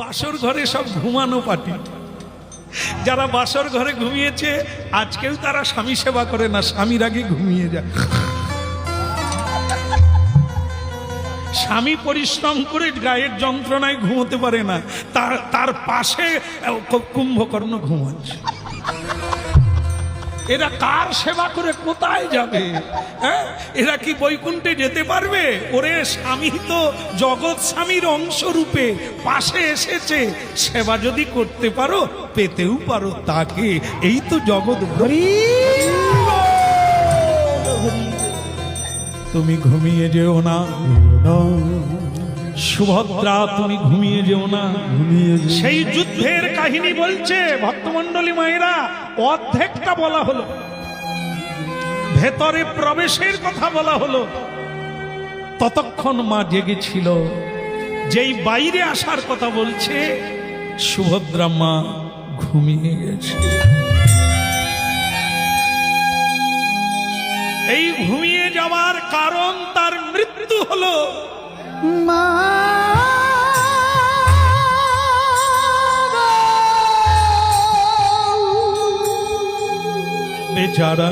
বাসর ঘরে সব ঘুমানো পাটি যারা বাসর ঘরে ঘুমিয়েছে, আজকেও তারা স্বামী সেবা করে না, স্বামীর আগে ঘুমিয়ে যায়। স্বামী পরিশ্রম করে গায়ের যন্ত্রণায় ঘুমোতে পারে না। তার তার পাশে কুম্ভকর্ণ ঘুমাচ্ছে। এরা কার সেবা করে কোথায় যাবে? হ্যাঁ? এরা কি বৈকুণ্ঠে যেতে পারবে? ওরে স্বামী তো জগৎ স্বামীর অংশ রূপে পাশে এসেছে। সেবা যদি করতে পারো, পেতেও পারো তাকে। এই তো জগৎ তুমি ঘুমিয়ে যেও না সুভদ্রা তুমি ঘুমিয়ে যেও না। সেই যুদ্ধের কাহিনী বলছে ভক্তমন্ডলী মায়েরা অর্ধেকটা বলা হলো। ভেতরে প্রবেশের কথা বলা হলো। ততক্ষণ মা জেগেছিল। যেই বাইরে আসার কথা বলছে সুভদ্রা মা ঘুমিয়ে গেছে। এই ঘুমিয়ে যাওয়ার কারণ তার মৃত্যু। বেচারা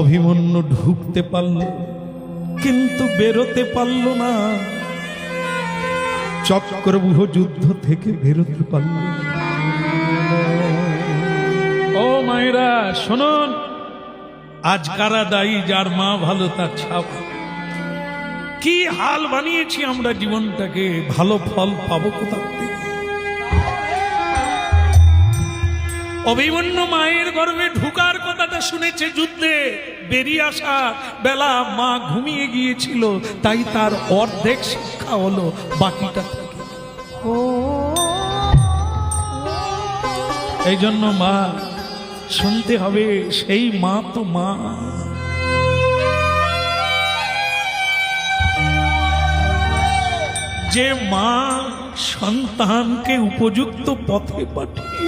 অভিমন্যু ঢুকতে পারল, কিন্তু বেরোতে পারল না। চক্রবুহ যুদ্ধ থেকে বেরোতে পারল। ও মায়েরা, শুনুন। আজ কারা দায়ী, যার মা ভালো, তার ছাপ কি হাল বানিয়েছি আমরা জীবনটাকে? ভালো ফল পাবো কোথা অভিমন্যু মায়ের গর্ভে ঢুকার কথাটা শুনেছে যুদ্ধে। বেরিয়ে আসা বেলা মা ঘুমিয়ে গিয়েছিল, তাই তার অর্ধেক শিক্ষা হলো, বাকিটা এই জন্য মা, শুনতে হবে, সেই মা তো মা। যে মা সন্তানকে উপযুক্ত পথে পাঠিয়ে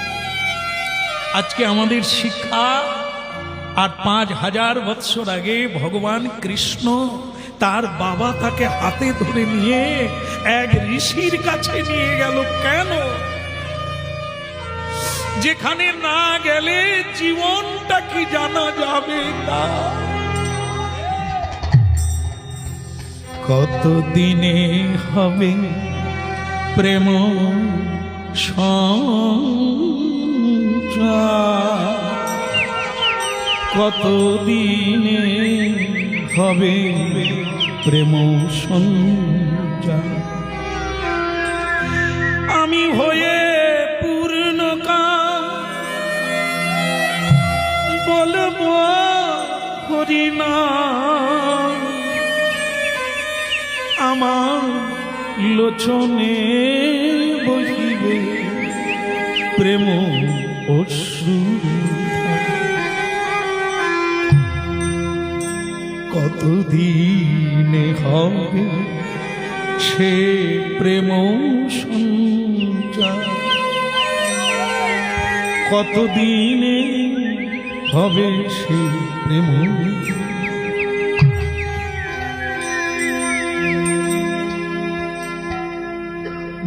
আজকে আমাদের শিক্ষা আর পাঁচ হাজার বৎসর আগে ভগবান কৃষ্ণ তার বাবা তাকে হাতে ধরে নিয়ে এক ঋষির কাছে নিয়ে গেল। কেন? যেখানে না গেলে জীবনটা কি জানা যাবে তা? কত দিনে হবে প্রেম সঞ্চার? কত দিনে হবে প্রেম সঞ্চার? আমি হয়ে পূর্ণ বলব হরিনা আমার লোচনে বহিবে প্রেম অশ্রু কতদিনে হবে সে প্রেম সঞ্চার? কতদিনে হবে সে প্রেম?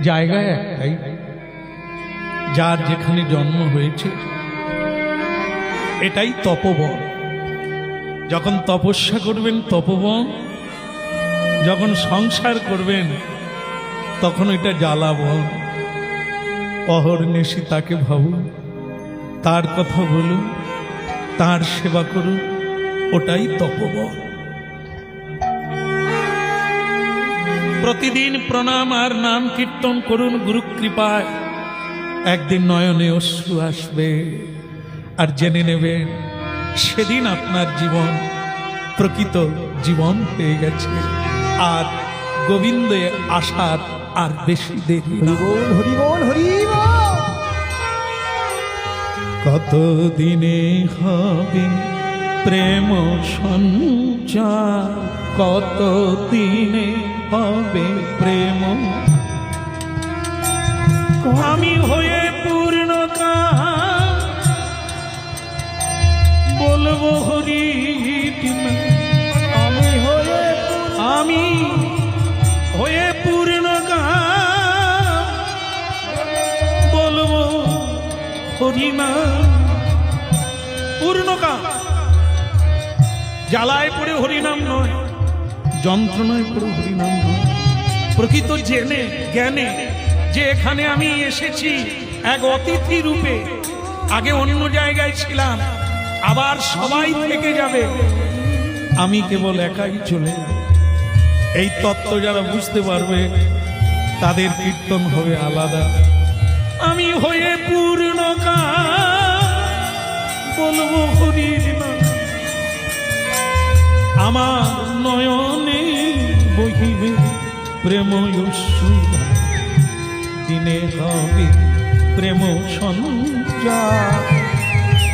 জায়গায় একটাই। যার যেখানে জন্ম হয়েছে, এটাই তপবন। যখন তপস্যা করবেন তপবন, যখন সংসার করবেন, তখন এটা জ্বালাবন। অহর্নিশি তাকে ভাবুন, তার কথা বলুন, তার সেবা করুন, ওটাই তপবন। প্রতিদিন প্রণাম আর নাম কীর্তন করুন গুরু কৃপায় একদিন নয়নে অশ্রু আসবে আর জেনে নেবেন সেদিন আপনার জীবন প্রকৃত জীবন হয়ে গেছে। আর গোবিন্দে আসার আর বেশি দেরি কত দিনে হবে প্রেম সঞ্চার? কত দিনে হবে প্রেম আমি হয়ে পূর্ণতা। বলব হরি আমি হয়ে আমি হয়ে পূর্ণ বলব হরিনা পূর্ণ জ্বালায় পড়ে হরিনাম নয়, যন্ত্রণায় পড়ে হরিনাম নয়। প্রকৃত জেনে, জ্ঞানে যে এখানে আমি এসেছি, এক অতিথি রূপে, আগে অন্য জায়গায় ছিলাম, আবার সবাই থেকে যাবে আমি কেবল একাই চলে এই তত্ত্ব যারা বুঝতে পারবে, তাদের কীর্তন হবে আলাদা আমি হয়ে পূর্ণ। আমার নয়নে বহিবে প্রেম অশ্রুধারা। দিনে হবে প্রেম সঞ্চার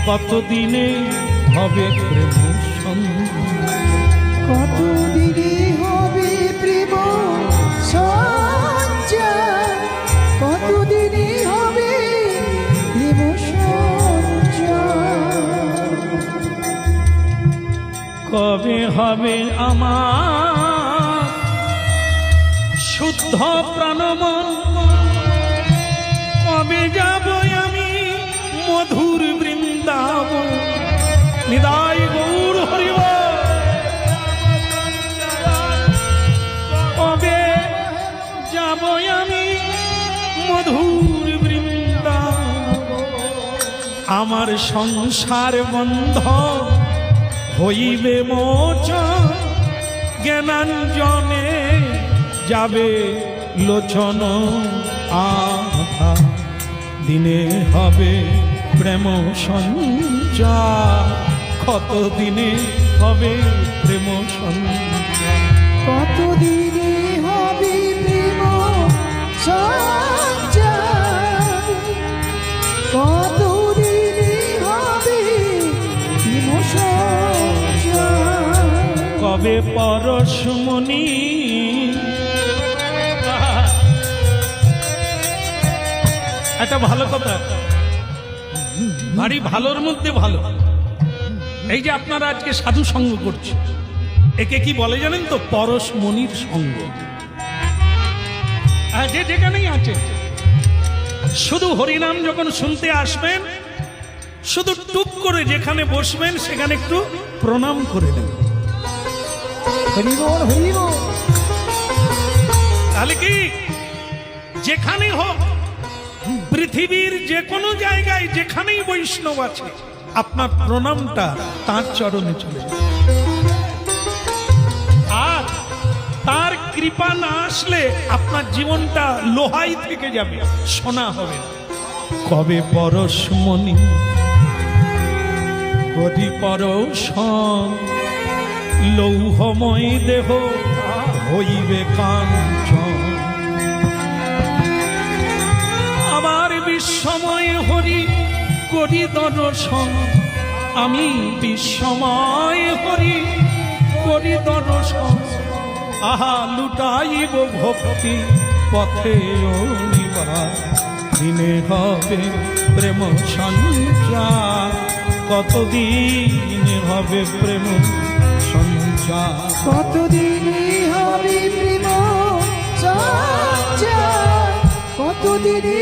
কত দিনে হবে প্রেম দিনে হবে প্রেম হবে প্রেম কবে হবে আমার শুদ্ধ প্রাণমন কবে যাব আমি? মধুর বৃন্দাব নিদায় গৌর হরিব কবে যাব আমি? মধুর বৃন্দাব আমার সংসার বন্ধ। হইবে মোচন জ্ঞানাঞ্জনে যাবে লোচন আধা দিনে হবে প্রেম সঞ্চার? কত দিনে হবে প্রেম সঞ্চার? কত দিনে হবে প্রেম সঞ্চার? কত দিনে হবে প্রেম সঞ্চার? কবে পরশমণি একটা ভালো কথা। ভারী ভালোর মধ্যে ভালো। এই যে আপনারা আজকে সাধু সঙ্গ করছে একে কি বলে জানেন তো? পরশমণির সঙ্গ। আর যে যেখানেই আছে শুধু হরিনাম যখন শুনতে আসবেন শুধু টুক করে যেখানে বসবেন সেখানে একটু প্রণাম করে নেবেন। তাহলে কি? যেখানে হোক পৃথিবীর যে কোনো জায়গায় যেখানেই বৈষ্ণব আছে, আপনার প্রণামটা তার চরণে চলে আর তার কৃপা না আসলে আপনার জীবনটা লোহাই থেকে যাবে, সোনা হবে। কবে পরশমণি কদি পরশ লৌহময় দেহ হইবে কাঞ্চন করি দর্শন আমি বিশ্বময় হরি, করি দর্শন আহা, লুটাইব ভক্তি, পথে দিনে হবে প্রেম সঞ্চার। কতদিন হবে প্রেম সঞ্চার? কতদিন হবে প্রেম সঞ্চার? কত দিনে হবে